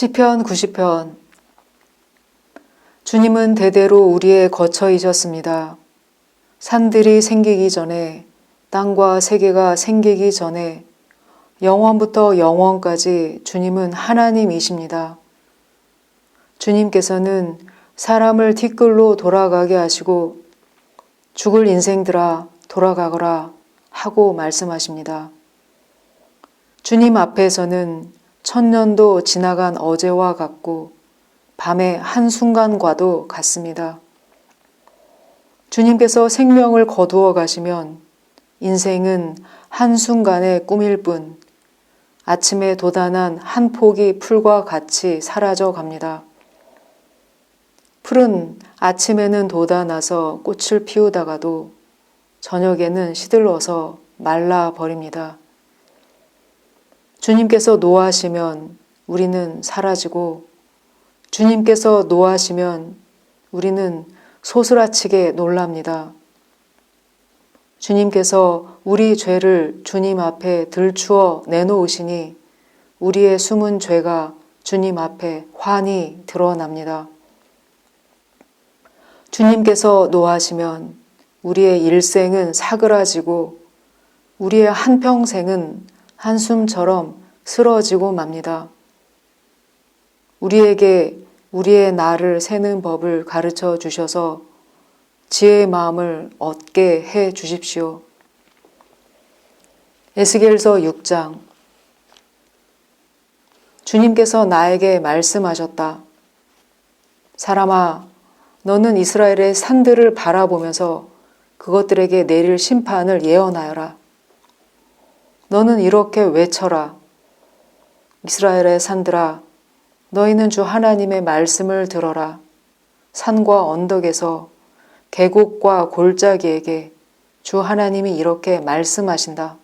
시편 90편 주님은 대대로 우리의 거처 이셨습니다. 산들이 생기기 전에 땅과 세계가 생기기 전에 영원부터 영원까지 주님은 하나님이십니다. 주님께서는 사람을 티끌로 돌아가게 하시고 죽을 인생들아 돌아가거라 하고 말씀하십니다. 주님 앞에서는 천년도 지나간 어제와 같고 밤의 한순간과도 같습니다. 주님께서 생명을 거두어 가시면 인생은 한순간의 꿈일 뿐 아침에 도단한 한 포기 풀과 같이 사라져 갑니다. 풀은 아침에는 돋아나서 꽃을 피우다가도 저녁에는 시들러서 말라 버립니다. 주님께서 노하시면 우리는 사라지고 주님께서 노하시면 우리는 소스라치게 놀랍니다. 주님께서 우리 죄를 주님 앞에 들추어 내놓으시니 우리의 숨은 죄가 주님 앞에 환히 드러납니다. 주님께서 노하시면 우리의 일생은 사그라지고 우리의 한평생은 한숨처럼 쓰러지고 맙니다. 우리에게 우리의 나를 세는 법을 가르쳐 주셔서 지혜의 마음을 얻게 해 주십시오. 에스겔서 6장 주님께서 나에게 말씀하셨다. 사람아, 너는 이스라엘의 산들을 바라보면서 그것들에게 내릴 심판을 예언하여라. 너는 이렇게 외쳐라. 이스라엘의 산들아, 너희는 주 하나님의 말씀을 들어라. 산과 언덕에서 계곡과 골짜기에게 주 하나님이 이렇게 말씀하신다.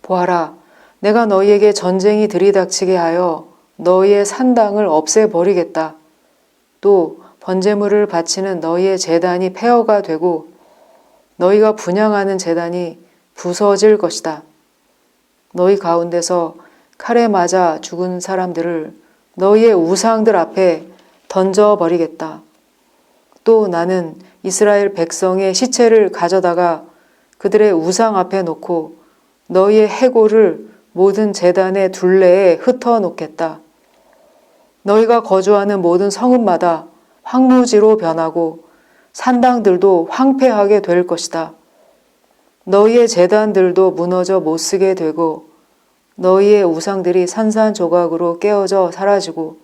보아라, 내가 너희에게 전쟁이 들이닥치게 하여 너희의 산당을 없애버리겠다. 또 번제물을 바치는 너희의 재단이 폐허가 되고 너희가 분양하는 재단이 부서질 것이다. 너희 가운데서 칼에 맞아 죽은 사람들을 너희의 우상들 앞에 던져버리겠다. 또 나는 이스라엘 백성의 시체를 가져다가 그들의 우상 앞에 놓고 너희의 해골을 모든 재단의 둘레에 흩어 놓겠다. 너희가 거주하는 모든 성읍마다 황무지로 변하고 산당들도 황폐하게 될 것이다. 너희의 재단들도 무너져 못쓰게 되고 너희의 우상들이 산산조각으로 깨어져 사라지고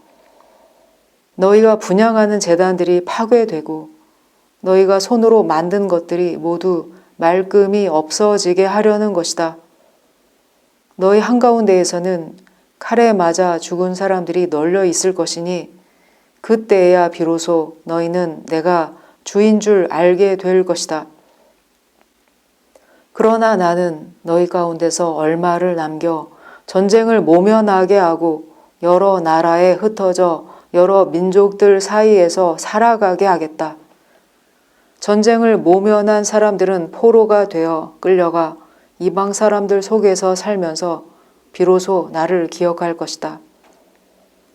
너희가 분양하는 재단들이 파괴되고 너희가 손으로 만든 것들이 모두 말끔히 없어지게 하려는 것이다. 너희 한가운데에서는 칼에 맞아 죽은 사람들이 널려 있을 것이니 그때에야 비로소 너희는 내가 주인 줄 알게 될 것이다. 그러나 나는 너희 가운데서 얼마를 남겨 전쟁을 모면하게 하고 여러 나라에 흩어져 여러 민족들 사이에서 살아가게 하겠다. 전쟁을 모면한 사람들은 포로가 되어 끌려가 이방 사람들 속에서 살면서 비로소 나를 기억할 것이다.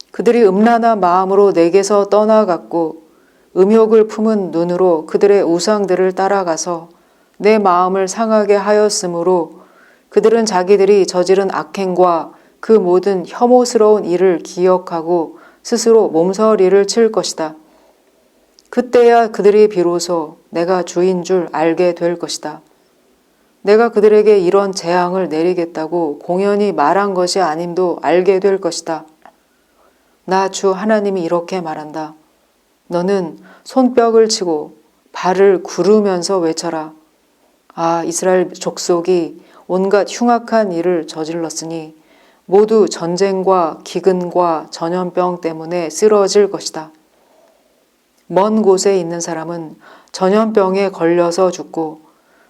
그들이 음란한 마음으로 내게서 떠나갔고 음욕을 품은 눈으로 그들의 우상들을 따라가서 내 마음을 상하게 하였으므로 그들은 자기들이 저지른 악행과 그 모든 혐오스러운 일을 기억하고 스스로 몸서리를 칠 것이다. 그때야 그들이 비로소 내가 주인 줄 알게 될 것이다. 내가 그들에게 이런 재앙을 내리겠다고 공연히 말한 것이 아님도 알게 될 것이다. 나 주 하나님이 이렇게 말한다. 너는 손뼉을 치고 발을 구르면서 외쳐라. 아, 이스라엘 족속이 온갖 흉악한 일을 저질렀으니 모두 전쟁과 기근과 전염병 때문에 쓰러질 것이다. 먼 곳에 있는 사람은 전염병에 걸려서 죽고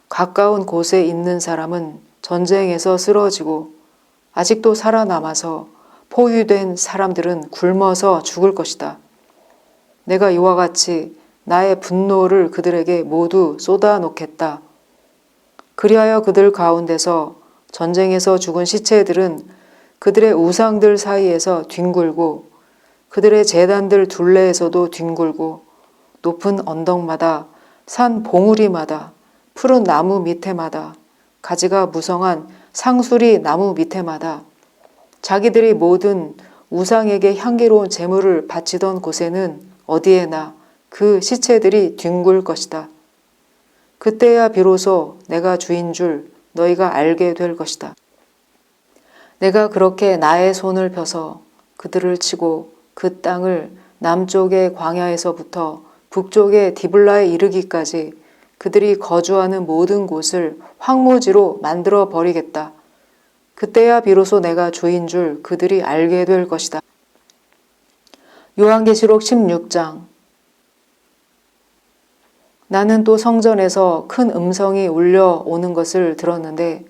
가까운 곳에 있는 사람은 전쟁에서 쓰러지고 아직도 살아남아서 포위된 사람들은 굶어서 죽을 것이다. 내가 이와 같이 나의 분노를 그들에게 모두 쏟아 놓겠다. 그리하여 그들 가운데서 전쟁에서 죽은 시체들은 그들의 우상들 사이에서 뒹굴고 그들의 재단들 둘레에서도 뒹굴고 높은 언덕마다 산 봉우리마다 푸른 나무 밑에마다 가지가 무성한 상수리 나무 밑에마다 자기들이 모든 우상에게 향기로운 제물을 바치던 곳에는 어디에나 그 시체들이 뒹굴 것이다. 그때야 비로소 내가 주인 줄 너희가 알게 될 것이다. 내가 그렇게 나의 손을 펴서 그들을 치고 그 땅을 남쪽의 광야에서부터 북쪽의 디블라에 이르기까지 그들이 거주하는 모든 곳을 황무지로 만들어 버리겠다. 그때야 비로소 내가 주인 줄 그들이 알게 될 것이다. 요한계시록 16장 나는 또 성전에서 큰 음성이 울려오는 것을 들었는데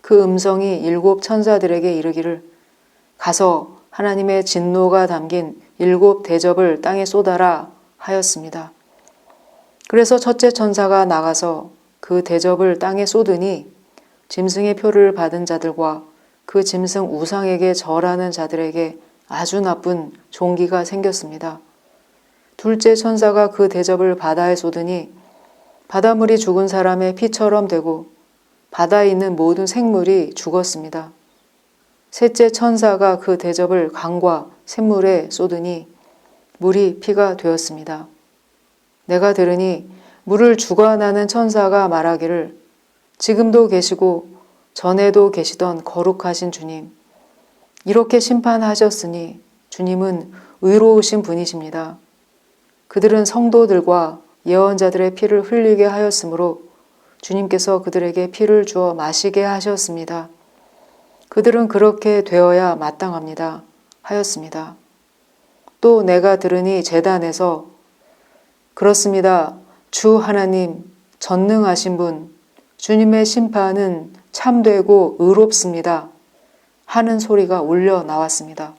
그 음성이 일곱 천사들에게 이르기를 가서 하나님의 진노가 담긴 일곱 대접을 땅에 쏟아라 하였습니다. 그래서 첫째 천사가 나가서 그 대접을 땅에 쏟으니 짐승의 표를 받은 자들과 그 짐승 우상에게 절하는 자들에게 아주 나쁜 종기가 생겼습니다. 둘째 천사가 그 대접을 바다에 쏟으니 바닷물이 죽은 사람의 피처럼 되고 바다에 있는 모든 생물이 죽었습니다. 셋째 천사가 그 대접을 강과 샘물에 쏟으니 물이 피가 되었습니다. 내가 들으니 물을 죽어나는 천사가 말하기를 지금도 계시고 전에도 계시던 거룩하신 주님, 이렇게 심판하셨으니 주님은 의로우신 분이십니다. 그들은 성도들과 예언자들의 피를 흘리게 하였으므로 주님께서 그들에게 피를 주어 마시게 하셨습니다. 그들은 그렇게 되어야 마땅합니다. 하였습니다. 또 내가 들으니 재단에서 그렇습니다. 주 하나님 전능하신 분 주님의 심판은 참되고 의롭습니다. 하는 소리가 울려 나왔습니다.